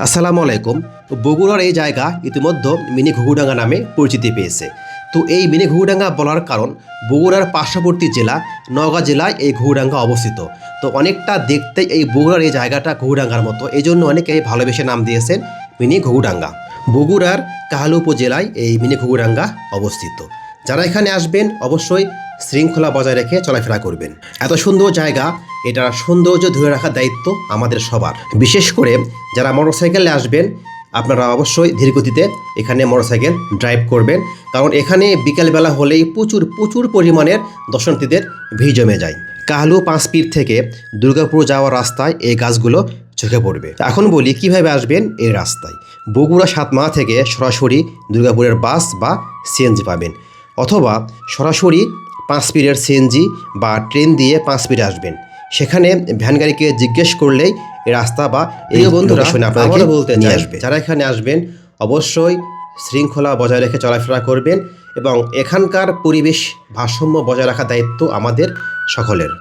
আসসালামু আলাইকুম। বগুড়ার এই জায়গা ইতিমধ্যে মিনি ঘুঘুডাঙ্গা নামে পরিচিতি পেয়েছে। তো এই মিনি ঘুঘুডাঙ্গা বলার কারণ বগুড়ার পার্শ্ববর্তী জেলা, নওগাঁ জেলায় এই ঘুঘুডাঙ্গা অবস্থিত। তো অনেকটা দেখতে এই বগুড়ার এই জায়গাটা ঘুঘুডাঙ্গার মতো। এই জন্য অনেকেই ভালোবেসে নাম দিয়েছেন মিনি ঘুঘুডাঙ্গা। বগুড়ার কাহালু উপজেলায় এই মিনি ঘুঘুডাঙ্গা অবস্থিত। যারা এখানে আসবেন, অবশ্যই শৃঙ্খলা বজায় রেখে চলাফেরা করবেন। এত সুন্দর জায়গা, এটার সৌন্দর্য ধরে রাখার দায়িত্ব আমাদের সবার। বিশেষ করে যারা মোটরসাইকেলে আসবেন, আপনারা অবশ্যই ধীরগতিতে এখানে মোটরসাইকেল ড্রাইভ করবেন। কারণ এখানে বিকেলবেলা হলেই প্রচুর প্রচুর পরিমাণের দর্শনার্থীদের ভিড় জমে যায়। কাহালু পাঁচপীর থেকে দুর্গাপুর যাওয়ার রাস্তায় এই গাছগুলো চোখে পড়বে। এখন বলি, কীভাবে আসবেন এই রাস্তায়? বগুড়া সাতমা থেকে সরাসরি দুর্গাপুরের বাস বা সিএনজি পাবেন। অথবা সরাসরি পাঁচ স্পিডের সিএনজি বা ট্রেন দিয়ে পাঁচ স্পিডে আসবেন। সেখানে ভ্যান গাড়িকে জিজ্ঞেস করলেই রাস্তা বা এই বন্ধুরা আপনাকে বলতে নিয়ে আসবে। যারা এখানে আসবেন অবশ্যই শৃঙ্খলা বজায় রেখে চলাফেরা করবেন এবং এখানকার পরিবেশ ভারসাম্য বজায় রাখার দায়িত্ব আমাদের সকলের।